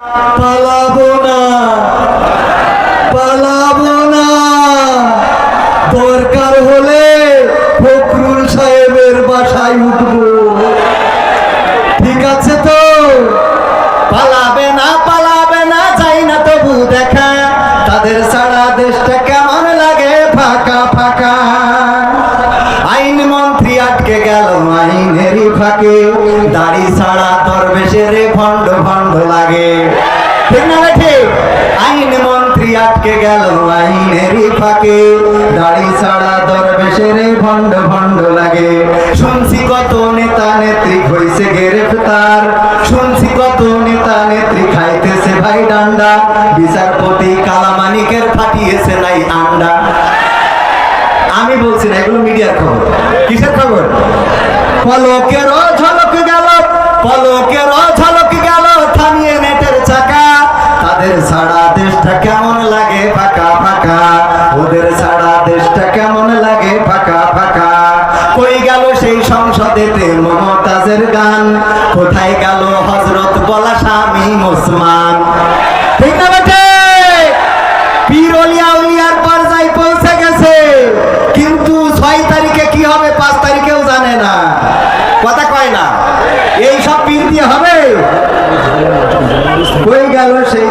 পালাবো না। লাগে। শুনছি কত নেতা নেত্রী হয়েছে গ্রেফতার। শুনছি কত নেতা নেত্রী খাইতেছে ভাই ডান্ডা। বিচারপতি কালামানিকের ফাটিয়েছে নাই আন্ডা। আমি বলছি না, এগুলো মিডিয়ার খবর। কিসের খবর? পলকের ঝলক গেল, পলকের মমতাজের গান। কোথায় গেল হজরত বলা স্বামী মুসমান কিন্তু ছয় তারিখে কি হবে পাঁচ তারিখেও জানে না। কথা কয় না। এই সব দিয়ে হবে? হয়ে গেল সেই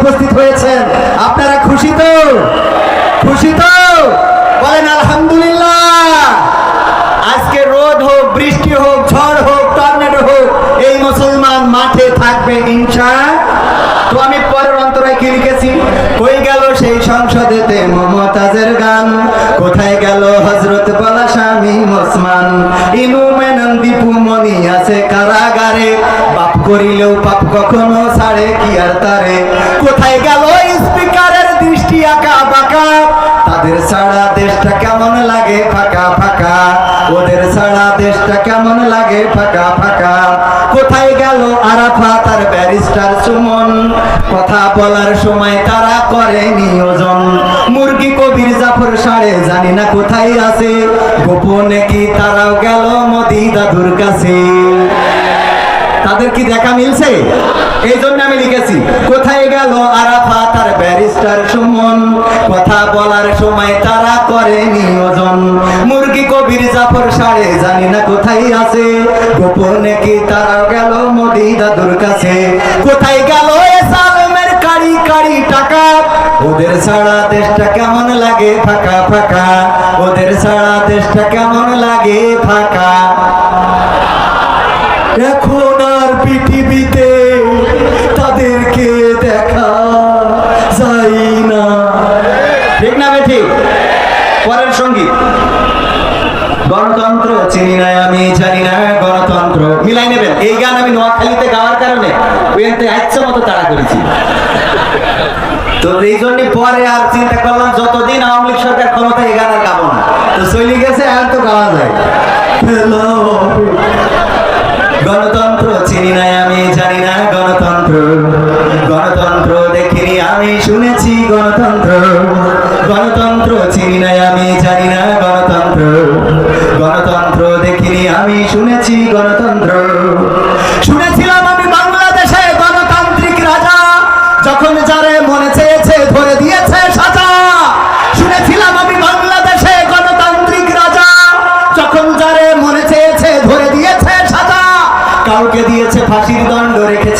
উপস্থিত হয়েছেন। আপনারা খুশি তো? খুশি তো? বলেন, আলহামদুলিল্লাহ। আজকে রোদ হোক, বৃষ্টি হোক, ঝড় হোক, টর্নেডো হোক, এই মুসলমান মাঠে থাকবে ইনশা তো আমি পরের অন্তরায় কি লিখেছি? কই গেল সেই সংসদেতে মমতাজের গান। কোথায় গেল হজরত বলা স্বামী ওসমান? ইনু করিলেও পাপ কখনো ছাড়ে, কি আর তারে? কোথায় গেল স্পিকারের দৃষ্টি আঁকা বাঁকা? তাদের সারা দেশটা কেমন লাগে ফাঁকা ফাঁকা? ওদের সারা দেশটা কেমন লাগে ফাঁকা ফাঁকা? কোথায় গেল আরাফা তার ব্যারিস্টার সুমন? কথা বলার সময় তারা করে নিয়োজন। মুরগি কবির জাফর সাড়ে জানি না কোথায় আছে। গোপনে কি তারাও গেল মোদি দাদুর কাছে? তাদের কি দেখা মিলছে? এই জন্য আমি লিখেছি, কোথায় গেল আরাফা তার ব্যারিস্টার সুমন? কথা বলার সময় তারা করে নিয়োজন। মুরগি কবির জাফর সাড়ে জানি না কোথায় আছে। গোপনে কি তারাও গেল মোদি দাদুর কাছে? কোথায় গেল সালেমের কারি কারি টাকা? ওদের সারা দেশটা কেমন লাগে ফাঁকা ফাঁকা? ওদের সারা দেশটা কেমন লাগে ফাঁকা? চিনি না আমি জানি না, গণতন্ত্র। মিলাই নেবেন। এই গান আমি নোয়াখালীতে গাওয়ার কারণে ওইতে ইচ্ছা মতো তাড়া করেছি। তো এই জন্য পরে আর চিন্তা করলাম, যতদিন আওয়ামী লীগ সরকার ক্ষমতা এই গান আর গাবো না। তো চলে গেছে, আর তো গাওয়া যায়।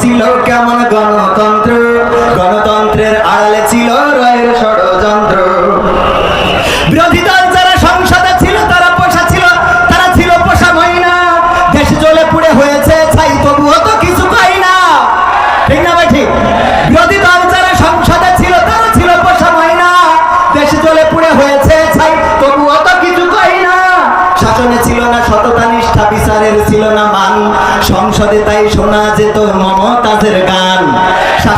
ছিল কেমন গণতন্ত্র? গণতন্ত্রের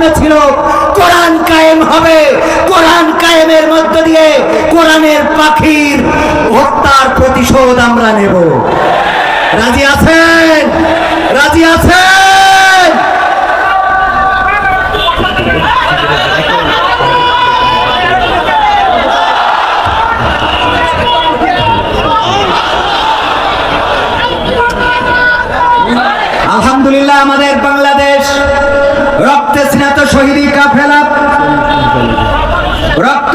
স্বপ্ন ছিল, কোরআন কায়েম হবে। কোরআন কায়েমের মধ্য দিয়ে কোরআনের পাখির হত্যার প্রতিশোধ আমরা নেব। রাজি আছেন? রাজি আছেন? ভাবতেছি না তো শহীদি কাফেলা। রক্ত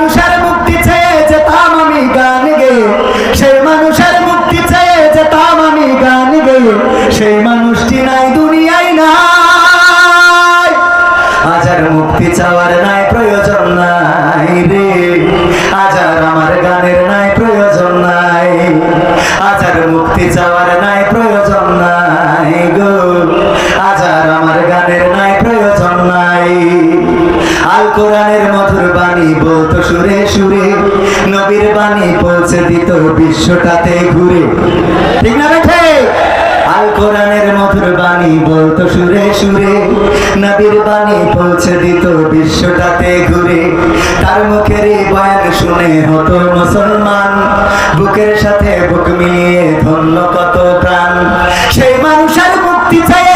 নবীর বাণী বলছে দিত বিশ্বটাতে ঘুরে। ঠিক না বেঠে আল কোরআনের মধুর বাণী বলতো সুরে সুরে, নবীর বাণী পৌঁছে দিত বিশ্বটাতে ঘুরে। তার মুখের বয়ান শুনে হতো মুসলমান, বুকের সাথে বুক মিলিয়ে ধন্য কত প্রাণ। সেই মানুষের মুক্তি চাই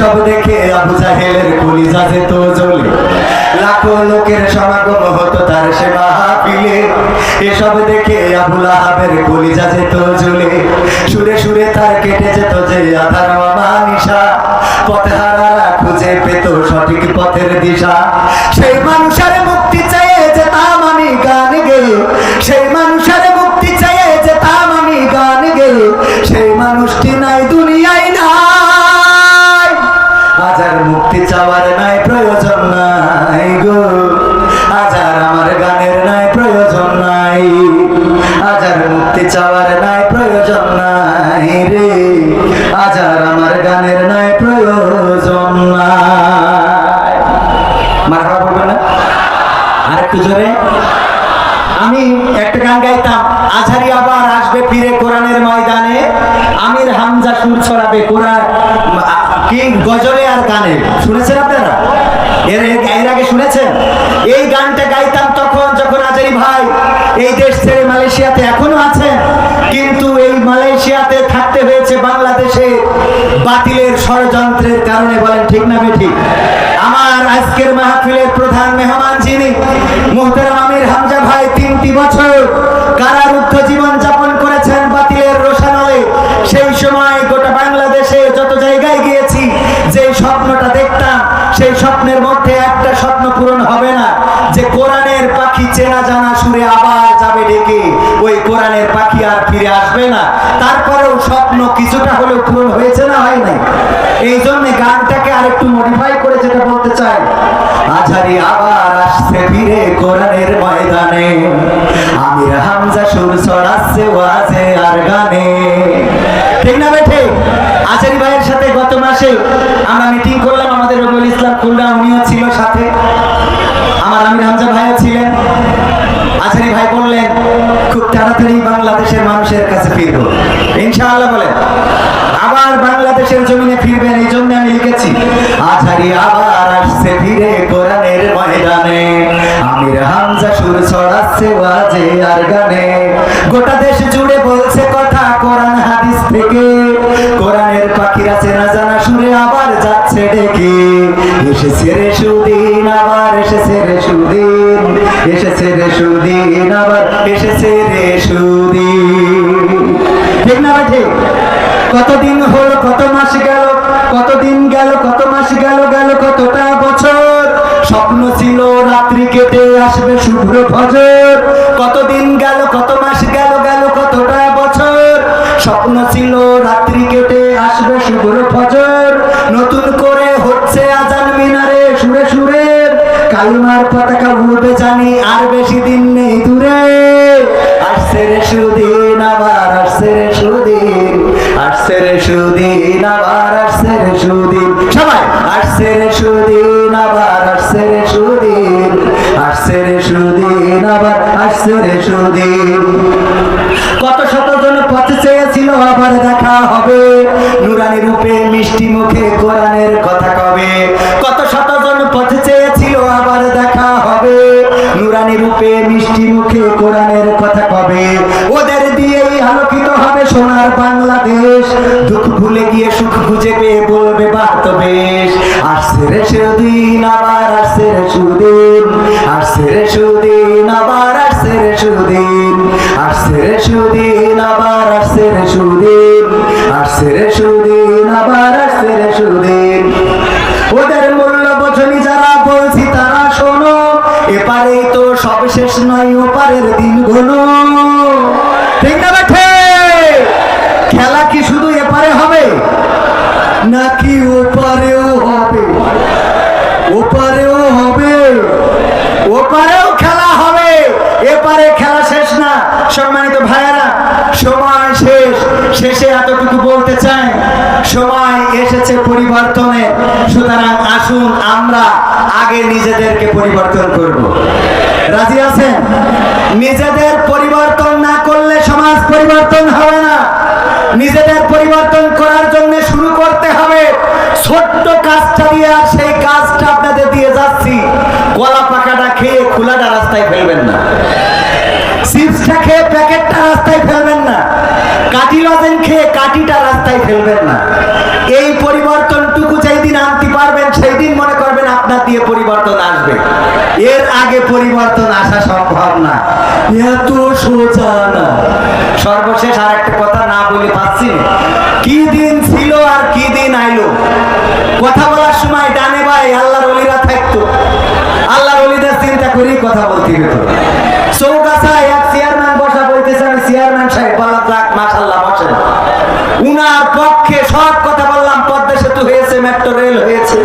সব দেখে আবু জাহেলের কলিজা যেত জ্বলে। লাখো লোকের সমাগম হতো তার সে মাহফিলে। এসব দেখে আবু লাহাবের কলিজা যেত জ্বলে। সুরে সুরে তার কেটে যেত যে আধার মানিসা পথে হারা খুঁজে পেত সঠিক পথের দিশা। সেই মানুষ কানে চেনা জানা সুরে আবার যাবে ডেকে। ওই কোরআনের পাখি আর ফিরে আসবে না। তারপরেও স্বপ্ন কিছুটা হলেও পূরণ হয়েছে না হয় নাই? এই জন্য গানটাকে আর একটু মডিফাই করে যেটা বলতে চাই। আঝারি আবার আসছে ফিরে কোরআনের ময়দানে। আমির হামজা সুর ছড়াচ্ছে ওয়াজে আর গানে। ঠিক না বেঠে আচারি ভাইয়ের সাথে গত মাসে আমরা মিটিং করলাম আমাদের রবিউল ইসলাম খুলনা, উনিও ছিল সাথে। আমার আমির হামজা ভাইও ছিলেন। আচারি ভাই বললেন, খুব তাড়াতাড়ি বাংলাদেশের মানুষের কাছে ফিরবো। ইনশাআল্লাহ বলেন, আবার বাংলাদেশের জমিনে ফিরবেন এই জন্য আমি লিখেছি আঝারি আবার আসছে ফিরে কোরআনের ময়দানে, আমির হামজা সুর ছড়াচ্ছে ওয়াজে আর গানে। গোটা দেশ জুড়ে বলছে কথা কোরআন হাদিস থেকে, কোরআনের পাখিরা চেনা জানা সুরে আবার যাচ্ছে ডেকে, এসেছে রে সুদিন, আবার এসেছে রে সুদিন। এসেছে রে এসেছে রে কতদিন হলো, কত মাস গেল, কতদিন গেল, কত মাস গেল গেল কতটা বছর? স্বপ্ন ছিল রাত্রি কেটে আসবে শুভ্র ফজর। কতদিন গেল, কত মাস গেল গেল কতটা বছর? স্বপ্ন ছিল রাত্রি কেটে আসবে শুভ্র কালিমার পতাকা উড়বে জানি, আর বেশি দিন নেই দূরে। আসছে রে সুদিন, আবার আসছে রে সুদিন, আসছে রে সুদিন, আবার আসছে রে সুদিন। সবাই, আসছে রে সুদিন, আবার আসছে রে সুদিন, আসছে রে সুদিন, আবার আসছে রে সুদিন। কত শত জন পথ চেয়েছিল, আবার দেখা হবে। নুরানি রূপে মিষ্টি মুখে কোরআনের কথা কবে? কত শত নুরানি রূপে, মিষ্টি মুখে কোরআনের কথা কবে? ওদের দিয়েই আলোকিত হবে সোনার বাংলাদেশ। দুঃখ ভুলে গিয়ে সুখ খুঁজে পেয়ে বলবে বাত বেশ। আসছে রে সুদিন আবার, আসছে রে সুদিন। আসছে রে সুদিন আবার, আসছে রে সুদিন। আসছে রে সুদিন আবার, আসছে রে সুদিন। আসছে রে সুদিন আবার, আসছে রে সুদিন। নয় ওপারের দিন ঘনো ঠিক না বেঠে খেলা কি শুধু এপারে হবে নাকি ওপারেও হবে ওপারেও হবে ওপারেও খেলা হবে এপারে খেলা শেষ না সম্মানিত ভাইয়েরা সময় শেষ শেষে এতটুকু বলতে চাই সময় এসেছে পরিবর্তনে সুতরাং আসুন আমরা আগে নিজেদেরকে পরিবর্তন করব রাজি আছেন নিজেদের পরিবর্তন না করলে সমাজ পরিবর্তন হবে না। নিজেদের পরিবর্তন করার জন্য শুরু করতে হবে। ছোট্ট কাজটা দিয়ে আর সেই কাজটা আপনাদের দিয়ে যাচ্ছি। কলা পাকাটা খেয়ে খোলাটা রাস্তায় ফেলবেন না। চিপসটা খেয়ে প্যাকেটটা রাস্তায় ফেলবেন না। কাটি লজেন খেয়ে কাটিটা রাস্তায় ফেলবেন না। আসবে। এর আগে পরিবর্তন আসা সম্ভব না। এত সোজা না। সর্বশেষ আর একটা কথা না বলে পাচ্ছি কি দিন ছিল আর কি দিন আইলো? কথা বলার সময় ডানে ভাই আল্লাহর অলিরা থাকতো। আল্লাহর অলিদের চিন্তা করেই কথা বলতে হতো চৌকাছায় এক চেয়ারম্যান বসা বলতেছে চেয়ারম্যান সাহেব বললাম যাক মাশাল্লাহ বসেন উনার পক্ষে সব কথা বললাম, পদ্মা সেতু হয়েছে, মেট্রো রেল হয়েছে।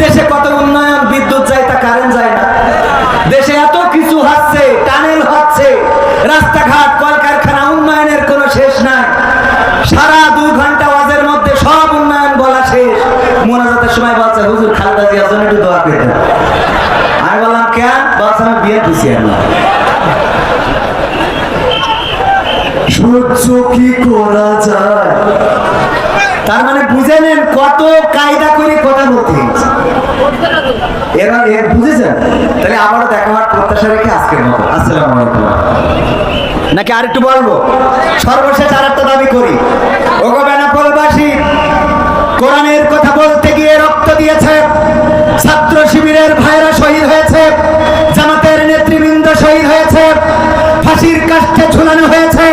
দেশে কত উন্নয়ন বিদ্যুৎ যায় তা কারেন্ট যায় না দেশে এত কিছু হচ্ছে টানেল হচ্ছে রাস্তাঘাট, কলকারখানা, উন্নয়নের কোনো শেষ নাই। সারা দু ঘণ্টা ওয়াজের মধ্যে সব উন্নয়ন বলা শেষ। মোনাজাতের সময় বলছে, হুজুর খালেদা জিয়ার জন্য একটু দোয়া করে আমি বললাম, কেন? বলছে, আমি বিয়ে আল্লাহ সহ্য কি করা যায়? তার মানে বুঝে নেন কত কায়দা করে কথা বলতে। এবার এর বুঝেছেন? তাহলে আবারও দেখা হওয়ার প্রত্যাশা রেখে আজকের মতো। আসসালামু আলাইকুম। নাকি আরেকটু বলব? সর্বশেষ আর একটা দাবি করি। ওগো বেনাপোলবাসী, কোরআনের কথা বলতে গিয়ে রক্ত দিয়েছে। ছাত্র শিবিরের ভাইরা শহীদ হয়েছে। জামাতের নেতৃবৃন্দ শহীদ হয়েছে। ফাঁসির কাষ্ঠে ঝুলানো হয়েছে।